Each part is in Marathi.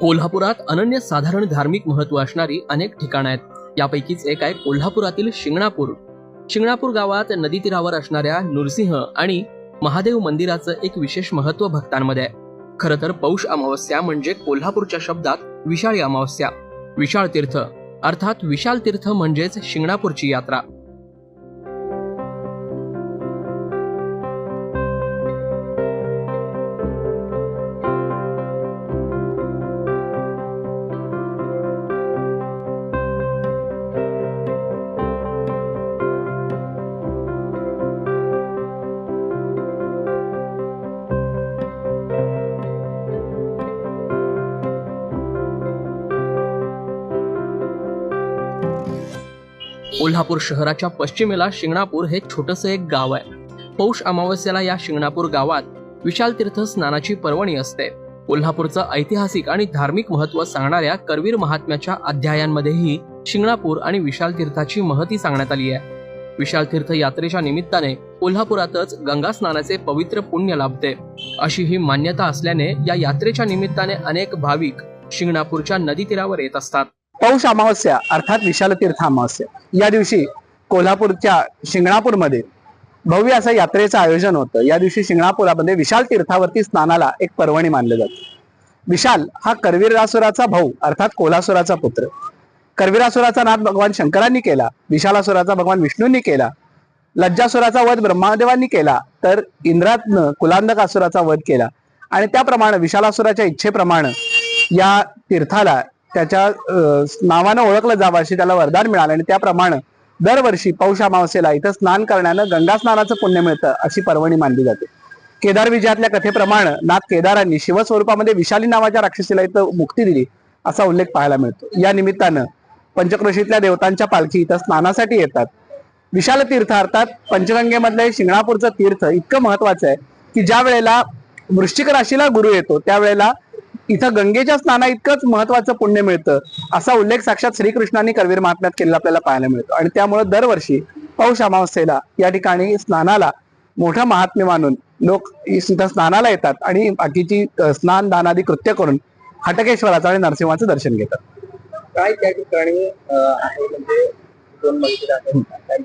कोल्हापुरात अनन्यसाधारण धार्मिक महत्त्व असणारी अनेक ठिकाणं आहेत. यापैकीच एक आहे कोल्हापुरातील शिंगणापूर. शिंगणापूर गावात नदी तीरावर असणाऱ्या नृसिंह आणि महादेव मंदिराचं एक विशेष महत्त्व भक्तांमध्ये आहे. खरं तर पौष अमावस्या म्हणजे कोल्हापूरच्या शब्दात विशाळी अमावस्या. विशाळ तीर्थ अर्थात विशाल तीर्थ म्हणजेच शिंगणापूरची यात्रा. कोल्हापूर शहराच्या पश्चिमेला शिंगणापूर हे छोटंसं एक गाव आहे. पौष अमावस्याला या शिंगणापूर गावात विशाल तीर्थ स्नानाची पर्वणी असते. कोल्हापूरचं ऐतिहासिक आणि धार्मिक महत्त्व सांगणाऱ्या करवीर महात्म्याच्या अध्यायांमध्येही शिंगणापूर आणि विशाल तीर्थाची महती सांगण्यात आली आहे. विशाल तीर्थ यात्रेच्या निमित्ताने कोल्हापुरातच गंगा स्नानाचे पवित्र पुण्य लाभते. अशी ही मान्यता असल्याने या यात्रेच्या निमित्ताने अनेक भाविक शिंगणापूरच्या नदी तीरावर येत असतात. पौष अमावस्या अर्थात विशाल तीर्थ अमावस्या. या दिवशी कोल्हापूरच्या शिंगणापूरमध्ये भव्य असं यात्रेचं आयोजन होतं. या दिवशी शिंगणापुरामध्ये विशाल तीर्थावरती स्नानाला एक पर्वणी मानलं जातं. विशाल हा करवीरासुराचा भाऊ अर्थात कोल्हासुराचा पुत्र. करवीरासुराचा नाद भगवान शंकरांनी केला विशालासुराचा भगवान विष्णूंनी केला लज्जासुराचा वध ब्रह्मदेवांनी केला तर इंद्रातनं कुलांदकासुराचा वध केला. आणि त्याप्रमाणे विशालासुराच्या इच्छेप्रमाणे या तीर्थाला त्याच्या अं, नावानं ओळखलं जावं अशी त्याला वरदान मिळालं आणि त्याप्रमाणे दरवर्षी पौष अमावस्येला इथं स्नान करण्यानं गंगा स्नानाचं पुण्य मिळतं अशी पर्वणी मानली जाते. केदार विजयातल्या कथेप्रमाणे नाथ केदारांनी शिवस्वरूपामध्ये विशाली नावाच्या राक्षसीला इथं मुक्ती दिली असा उल्लेख पाहायला मिळतो. या निमित्तानं पंचक्रोशीतल्या देवतांच्या पालखी इथं स्नानासाठी येतात. विशाल तीर्थ अर्थात पंचगंगेमधलं शिंगणापूरचं तीर्थ इतकं महत्वाचं आहे की ज्या वेळेला वृश्चिक राशीला गुरु येतो त्यावेळेला इथं गंगेच्या स्नाना इतकंच महत्वाचं पुण्य मिळतं. असा उल्लेख साक्षात श्रीकृष्णांनी करवीर महात्म्यात केलेला आपल्याला पाहायला मिळतो. आणि त्यामुळे दरवर्षी पौष अमावस्येला या ठिकाणी स्नानाला मोठं महात्म्य मानून लोक इथं स्नानाला येतात आणि बाकीची स्नान दानादी कृत्य करून हटकेश्वराचं आणि नरसिंहाचं दर्शन घेतात. काय त्या ठिकाणी आहे म्हणजे दोन मंदिर आहेत?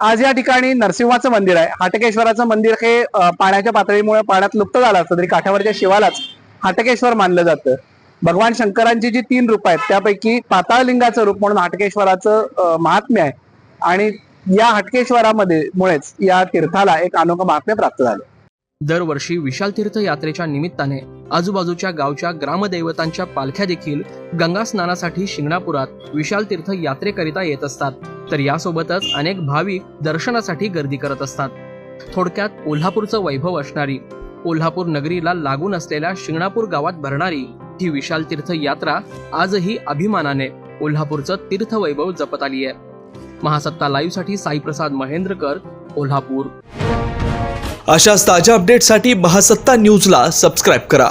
आज या ठिकाणी नरसिंहाचं मंदिर आहे. हाटकेश्वराचं मंदिर हे पाण्याच्या पातळीमुळे पाण्यात लुप्त झालं असतं तरी काठावरच्या शिवालाच हाटकेश्वर मानलं जातं. भगवान शंकरांची जी तीन रूप आहेत त्यापैकी पाताळलिंगाचं रूप म्हणून हाटकेश्वराचं महात्म्य आहे. आणि या हटकेश्वरामध्ये मुळेच या तीर्थाला एक अनोखं महात्म्य प्राप्त झालं. दरवर्षी विशाल तीर्थ यात्रेच्या निमित्ताने आजूबाजूच्या गावच्या ग्रामदैवतांच्या पालख्या देखील गंगा स्नानासाठी शिंगणापुरात विशाल तीर्थ यात्रेकरिता येत असतात. तर यासोबतच अनेक भाविक दर्शनासाठी गर्दी करत असतात. थोडक्यात कोल्हापूरचं वैभव असणारी कोल्हापूर नगरीला लागून असलेल्या शिंगणापूर गावात भरणारी ही विशाल तीर्थ यात्रा आजही अभिमानाने कोल्हापूरचं तीर्थवैभव जपत आली आहे. महासत्ता लाईव्हसाठी साईप्रसाद महेंद्रकर कोल्हापूर. अशाच ताज्या अपडेटसाठी महासत्ता न्यूजला सबस्क्राईब करा.